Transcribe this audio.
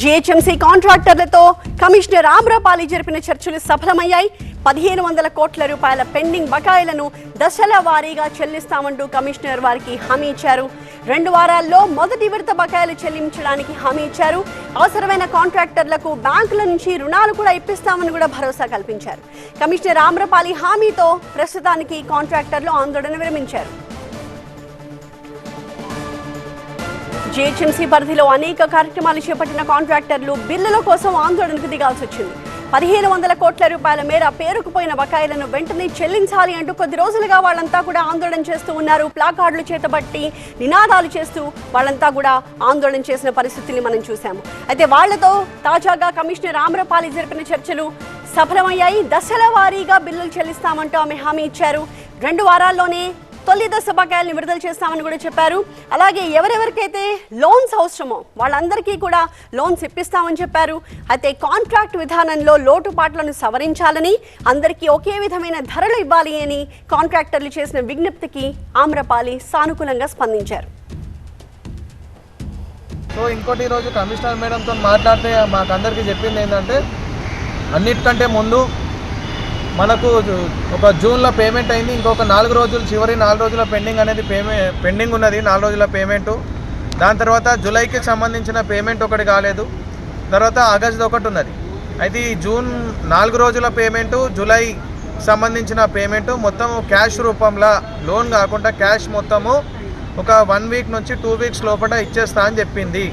GHMC కాంట్రాక్టర్లతో commissioner Amrapali జరిపిన చర్చలు సఫలమయ్యాయి. పదిహేను వందల కోట్ల రూపాయల పెండింగ్ బకాయిలను దశల వారీగా చెల్లిస్తామంటూ కమిషనర్ వారికి హామీ ఇచ్చారు. రెండు వారాల్లో మొదటి విడత బకాయిలు చెల్లించడానికి హామీ ఇచ్చారు. అవసరమైన కాంట్రాక్టర్లకు బ్యాంకుల నుంచి రుణాలు కూడా ఇప్పిస్తామని కూడా భరోసా కల్పించారు. కమిషనర్ ఆమ్రపాలి హామీతో ప్రస్తుతానికి కాంట్రాక్టర్లు ఆందోళన విరమించారు. జీహెచ్ఎంసీ పరిధిలో అనేక కార్యక్రమాలు చేపట్టిన కాంట్రాక్టర్లు బిల్లుల కోసం ఆందోళనకు దిగాల్సి వచ్చింది. పదిహేను వందల కోట్ల రూపాయల మేర పేరుకుపోయిన బకాయిలను వెంటనే చెల్లించాలి అంటూ కొద్ది రోజులుగా వాళ్ళంతా కూడా ఆందోళన చేస్తూ ఉన్నారు. ప్లాకార్డులు చేతబట్టి నినాదాలు చేస్తూ వాళ్ళంతా కూడా ఆందోళన చేసిన పరిస్థితిని మనం చూసాము అయితే వాళ్ళతో తాజాగా కమిషనర్ ఆమ్రపాలి జరిపిన చర్చలు సఫలమయ్యాయి. దశల వారీగా బిల్లులు చెల్లిస్తామంటూ ఆమె హామీ ఇచ్చారు. రెండు వారాల్లోనే తొలి దశ బకాయిల్ని విడుదల చేస్తామని కూడా చెప్పారు. అలాగే ఎవరెవరికైతే లోన్స్ అవసరమో వాళ్ళందరికీ కూడా లోన్స్ ఇప్పిస్తామని చెప్పారు. అయితే కాంట్రాక్ట్ విధానంలో లోటుపాట్లను సవరించాలని అందరికీ ఒకే విధమైన ధరలు ఇవ్వాలి అని కాంట్రాక్టర్లు చేసిన విజ్ఞప్తికి ఆమ్రపాలి సానుకూలంగా స్పందించారు. సో ఇంకోటి ఈరోజు కమిషనర్ మేడంతో మాట్లాడితే మాకు అందరికీ చెప్పింది ఏంటంటే అన్నిటికంటే ముందు మనకు ఒక జూన్లో పేమెంట్ అయింది ఇంకొక నాలుగు రోజులు చివరి నాలుగు రోజుల పెండింగ్ అనేది పేమె పెండింగ్ ఉన్నది నాలుగు రోజుల పేమెంటు. దాని తర్వాత జూలైకి సంబంధించిన పేమెంట్ ఒకటి కాలేదు తర్వాత ఆగస్ట్ ఒకటి ఉన్నది. అయితే ఈ జూన్ నాలుగు రోజుల పేమెంటు జూలై సంబంధించిన పేమెంటు మొత్తం క్యాష్ రూపంలో లోన్ కాకుండా క్యాష్ మొత్తము ఒక వన్ వీక్ నుంచి టూ వీక్స్ లోపల ఇచ్చేస్తా అని చెప్పింది.